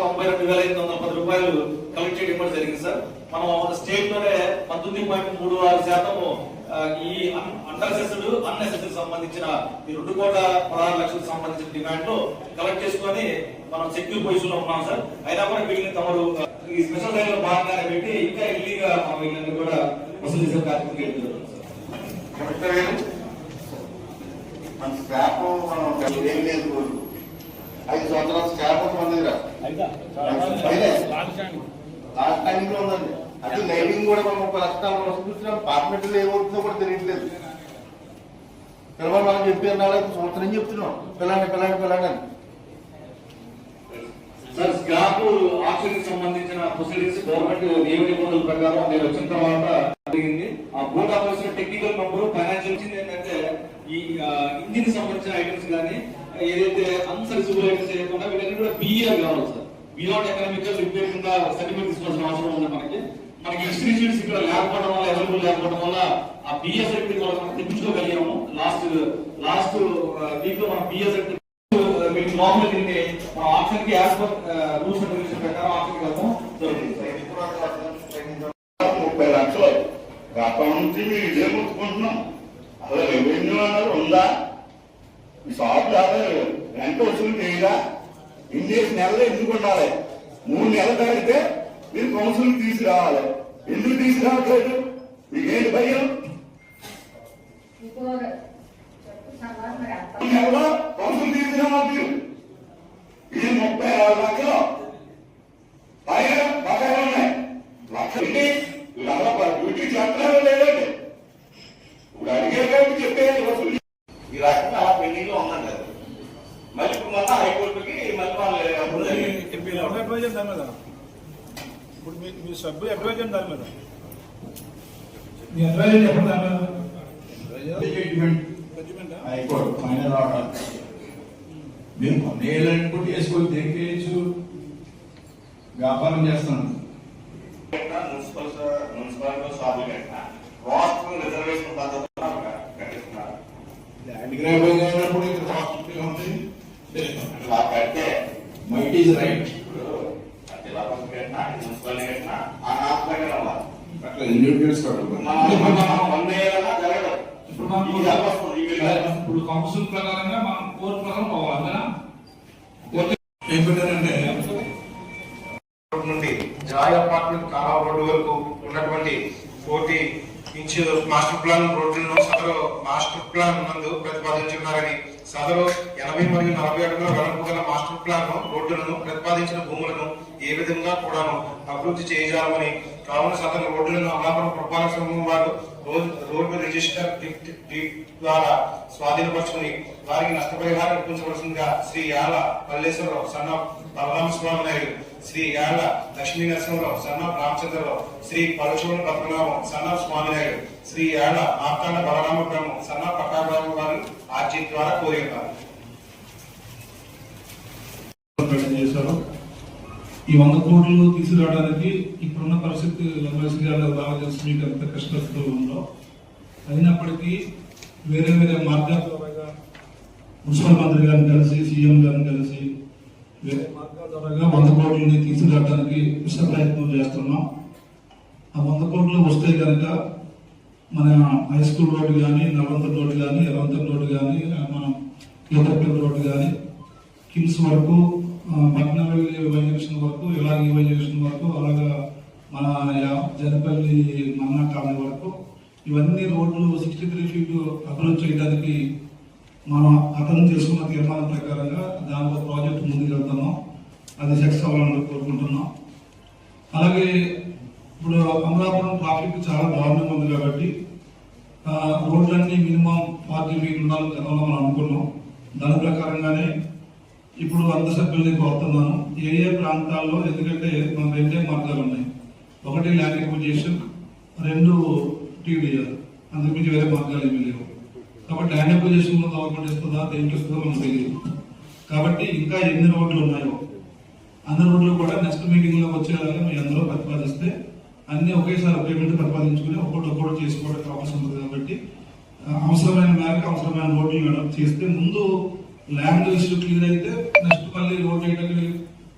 తొంబై రెండు వేల ఐదు వందల వందల రూపాయలు కలెక్ట్ చేయడం కూడా జరిగింది సార్. మనం స్టేట్లోనే పంతొమ్మిది పాయింట్ మూడు ఆరు శాతం ఈ అండర్సెస్డ్ అన్ఎస్ఎస్డ్ సంబంధించిన ఈ రెండు కోట్ల పదహారు లక్షలకు సంబంధించిన డిమాండ్ కలెక్ట్ చేసుకొని మనం సెక్యూర్ పొజిషన్లో ఉన్నాం సార్. అయినా కూడా వీళ్ళని తమరు ఈ స్పెషల్ డ్రైవ్ భాగంగానే పెట్టి ఇంకా ఇల్లీగా మనం వీళ్ళని కూడా వసూలు చేసే కార్యక్రమం జరుగుతుంది సార్. మన స్క్రాప్ మనం ఏం లేదు. ఐదు సంవత్సరాల ఒక మన దగ్గర. అయితే లాస్ట్ టైం. లో ఉందండి. అది లైటింగ్ కూడా మనం ముప్పై లక్షలు చూస్తున్నాం పార్లమెంట్ ఏమవుతుందో కూడా తెలియట్లేదు. పిల్లలు మనం చెప్పి అన్నాడు సంవత్సరం చెప్తున్నాం పిల్లండి పిల్లండి పిల్లండి అని. సార్ ఆక్సిజన్కి సంబంధించిన ప్రొసీడింగ్స్ గవర్నమెంట్ నియమ నిబంధనల ప్రకారం నేను వచ్చిన తర్వాత జరిగింది. ఆ board officer technical member financial ఏంటంటే ఈ ఇంజిన్ సంబంధించిన ఐటమ్స్ కానీ ఏదైతే అన్సర్సిబుల్ ఐటమ్స్ చేయకుండా వీళ్ళకి కూడా బిఈఆర్ కావాలి సార్. బియాండ్ ఎకనామికల్ రిపేర్ కింద సర్టిఫికేట్ తీసుకోవాల్సిన అవసరం ఉంది మనకి. మనకి ఇన్స్టిట్యూట్స్ ఇక్కడ లేకపోవడం వల్ల అవైలబుల్ లేకపోవడం వల్ల ఆ బిఎస్ సర్టిఫికేట్ కూడా మనం తెప్పించుకోగలిగాము. లాస్ట్ లాస్ట్ వీక్లో uh, మనం బిఎస్ సర్టిఫికేట్ మీకు లోపల తిరిగి మనం ఆప్షన్కి as per rules and regulation ప్రకారం ఆప్షన్కి వెళ్తాం జరుగుతుంది ముప్పై లక్షలు. గతం నుంచి మేము ఇదే ముట్టుకుంటున్నాం అసలు రెవెన్యూ అన్నారు ఉందా? షాప్ కాదు రెంట్ వసూలు చేయగా ఇన్ని నెలలు ఎందుకు ఉండాలి? మూడు నెలలు దాటితే మీరు కౌన్సిల్ తీసుకురావాలి. ఎందుకు తీసుకురావట్లేదు? మీకేంటి భయం? నెలలో కౌన్సిల్ తీసుకురావాలి మీరు. ఇది ముప్పై ఆరు లక్షలు పైన బకాయిలు ఉన్నాయి లక్ష ఏంటి వీళ్ళందరూ డ్యూటీ చేస్తున్నారు లేదండి ఇప్పుడు అడిగే కాబట్టి చెప్పేది వసూలు ఈ రకంగా అలా పెండింగ్లో ఉందండి అది. మళ్ళీ ఇప్పుడు మళ్ళీ హైకోర్టుకి మళ్ళీ వాళ్ళు అడ్వైజ్ మీద. ఇప్పుడు మీ మీ సభ్యులు అడ్వైజ్ దాని మీద. మీ అడ్వైజ్ చెప్పండి దాని మీద? Judgement జడ్జిమెంటా? High court final order. మీరు కొన్నేళ్ళనుకుంటే వేసుకొని దేనికేయచ్చు? వ్యాపారం చేస్తున్నాను మున్సిపల్ మున్సిపాలిటీ షాపులు కట్టిన. రాష్ట్రం రిజర్వేషన్ ల్యాండ్ ఈజ్ రైట్ ఇప్పుడు జిల్లా పరిషత్ కట్టినా మున్సిపాలిటీ కట్టినా ఆ నాలుగు అవ్వాలి అట్లా ఇండివిజువల్స్ ఇప్పుడు మనం. ఇప్పుడు కౌన్సిల్ ప్రకారంగా మనం కోర్టు ప్రకారం పోవాలి ఏం పెట్టారంటే? నుండి జాయ్ అపార్ట్మెంట్ కాలా రోడ్డు వరకు ఉన్నటువంటి కోటి ఇచ్చి మాస్టర్ ప్లాన్ రోడ్లను సదరు మాస్టర్ ప్లాన్ నందు ప్రతిపాదించున్నారని సదరు ఎనభై మరియు నలభై అడుగుల వెడల్పు గల మాస్టర్ ప్లాన్ రోడ్డులను ప్రతిపాదించిన భూములను ఏ విధంగా కూడాను అభివృద్ధి చేయజాలని కావున సదరు రోడ్లను అమలాపురం పురపాలక సంఘం వారు రోడ్డు రిజిస్టర్ ద్వారా స్వాధీనపరుచుకుని వారికి నష్టపరిహారం ఇప్పించవలసిందిగా శ్రీ యాల పల్లేశ్వరరావు సన్న బలరామ స్వామి నాయుడు శ్రీ యాల లక్ష్మీ నరసింహరావు సన్న రామచంద్రరావు శ్రీ పరశువుల పద్మనాభం సన్న స్వామి నాయుడు శ్రీ యాల మార్తాండ బలరామ బ్రహ్మం సన్న పట్టాభరావు గారు ఆర్జీ ద్వారా కోరి ఉన్నారు. ఈ వంద కోట్లు తీసుకురావడానికి ఇప్పుడున్న పరిస్థితి రమేష్ గారు బాగా తెలుసు మీకు ఎంత కష్టస్థితిలో ఉందో. అయినప్పటికీ వేరే వేరే మార్గాల ద్వారా మున్సిపల్ మంత్రి గారిని కలిసి సీఎం గారిని కలిసి వేరే మార్గాల ద్వారా వంద కోట్లని తీసుకురావడానికి కృష్ణ ప్రయత్నం చేస్తున్నాం. ఆ వంద కోట్లు వస్తే కనుక మన హై స్కూల్ రోడ్డు కానీ నవంత రోడ్డు కానీ ఎర్రంత రోడ్డు కానీ మన కేతపల్లి రోడ్డు కానీ కిమ్స్ వరకు పట్నవల్లి వైజంక్షన్ వరకు ఇలాగ ఈ వైజంక్షన్ వరకు అలాగా మన యా- జనపల్లి మన్నా కాలనీ వరకు ఇవన్నీ రోడ్లు సిక్స్టీ త్రీ ఫీట్ అభివృద్ధి చేయడానికి మనం అర్థం చేసుకున్న తీర్మానం ప్రకారంగా దానిలో ప్రాజెక్ట్ ముందుకు వెళ్తున్నాం అది సక్సెస్ అవ్వాలని కోరుకుంటున్నాం. అలాగే ఇప్పుడు అమలాపురం ట్రాఫిక్ చాలా దారుణంగా ఉంది కాబట్టి రోడ్లన్నీ మినిమం ఫార్టీ ఫీట్ ఉండాలని గతంలో మనం అనుకున్నాం. దాని ప్రకారంగానే ఇప్పుడు అంద సభ్యులని కోరుతున్నాను. ఏ ఏ ప్రాంతాల్లో ఎందుకంటే మన రెండే మార్గాలు ఉన్నాయి. ఒకటి ల్యాండ్ ఎక్విజిషన్ రెండు టీడీఆర్ అందుకు వేరే మార్గాలు ఏమీ లేవు. కాబట్టి ల్యాండ్ ఎక్విజిషన్లో గవర్నమెంట్ ఇస్తుందా దేనికి ఇస్తుందో మనకు తెలియదు. కాబట్టి ఇంకా ఎన్ని రోడ్లు ఉన్నాయో అన్ని రోడ్లు కూడా నెక్స్ట్ మీటింగ్లో వచ్చేలాగా మీ అందరూ ప్రతిపాదిస్తే అన్ని ఒకేసారి పేమెంట్ ప్రతిపాదించుకుని ఒకటి ఒక్కొక్కటి చేసుకోవడానికి అవకాశం ఉంది కాబట్టి అవసరమైన మేరకు అవసరమైన రోడ్లు మేడం చేస్తే ముందు ల్యాండ్ ఇష్యూ క్లియర్ అయితే నెక్స్ట్ మళ్ళీ రోడ్ వేయడానికి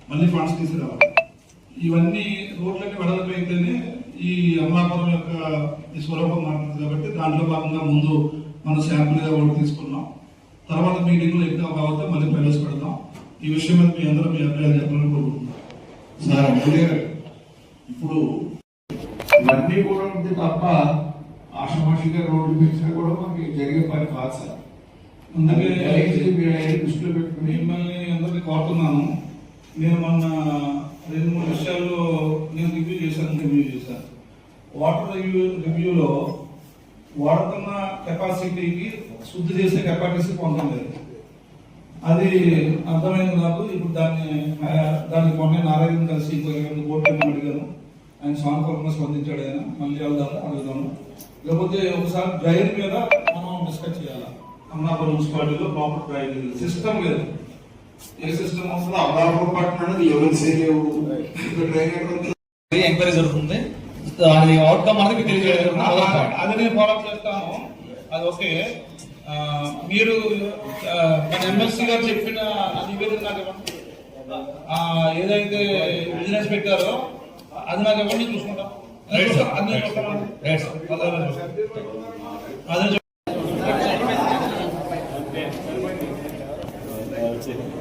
మళ్ళీ ఫండ్స్ తీసుకురావాలి. ఇవన్నీ రోడ్లన్నీ వెడల్పు అయితేనే ఈ అమలాపురం యొక్క ఈ స్వరూపం మారుతుంది కాబట్టి దాంట్లో భాగంగా ముందు మనం శాంపుల్గా ఒకటి తీసుకున్నాం. తర్వాత మీటింగ్లో ఎక్కువ కావాలంటే మళ్ళీ ప్రవేశపెడతాం ఈ విషయం మీద మీ అందరూ మీ అభిప్రాయాలు చెప్పాలని కోరుకుంటున్నాం. సార్ అమ్ముడే ఇప్పుడు ఇవన్నీ కూడా ఉంది తప్ప ఆషమాషిగా రోడ్డు పెంచినా కూడా మనకి జరిగే పని కాదు సార్. దృష్టిలో పెట్టుకుని మిమ్మల్ని అందరినీ కోరుతున్నాను. నేను మొన్న రెండు మూడు విషయాల్లో నేను రివ్యూ చేశాను రివ్యూ చేశాను. వాటర్ రివ్యూ రివ్యూలో వాడుతున్న కెపాసిటీకి శుద్ధి చేసే కెపాసిటీ పొందలేదు అది అర్థమైంది నాకు ఇప్పుడు దాన్ని దాన్ని మొన్న నారాయణ కలిసి ఇంకో రెండు కోట్లు అడిగాను. ఆయన సానుకూలంగా స్పందించాడు ఆయన మళ్ళీ వెళ్దాము అడుగుదాము లేకపోతే ఒకసారి డ్రైవర్ మీద మనం డిస్కస్ చేయాలి? అమలాపురం మున్సిపాలిటీలో ప్రాపర్ డ్రైవర్ సిస్టమ్ లేదు. ఏ సిస్టమ్ అసలు అమలాపురం పట్టణానికి లెవెల్స్ ఏ లేవు? ఎంక్వైరీ జరుగుతుంది. దాని అవుట్కమ్ అనేది మీకు తెలియజేయడం. అది నేను ఫాలో చేస్తాను. అది ఓకే. మీరు మన ఎమ్మెల్సీ గారు చెప్పిన ఆ నివేదిక నాకు ఇవ్వండి. ఆ, ఏదైతే బిజినెస్ పెట్టారో అది నాకు ఇవ్వండి చూసుకుంటాం. Right sir. అది నేను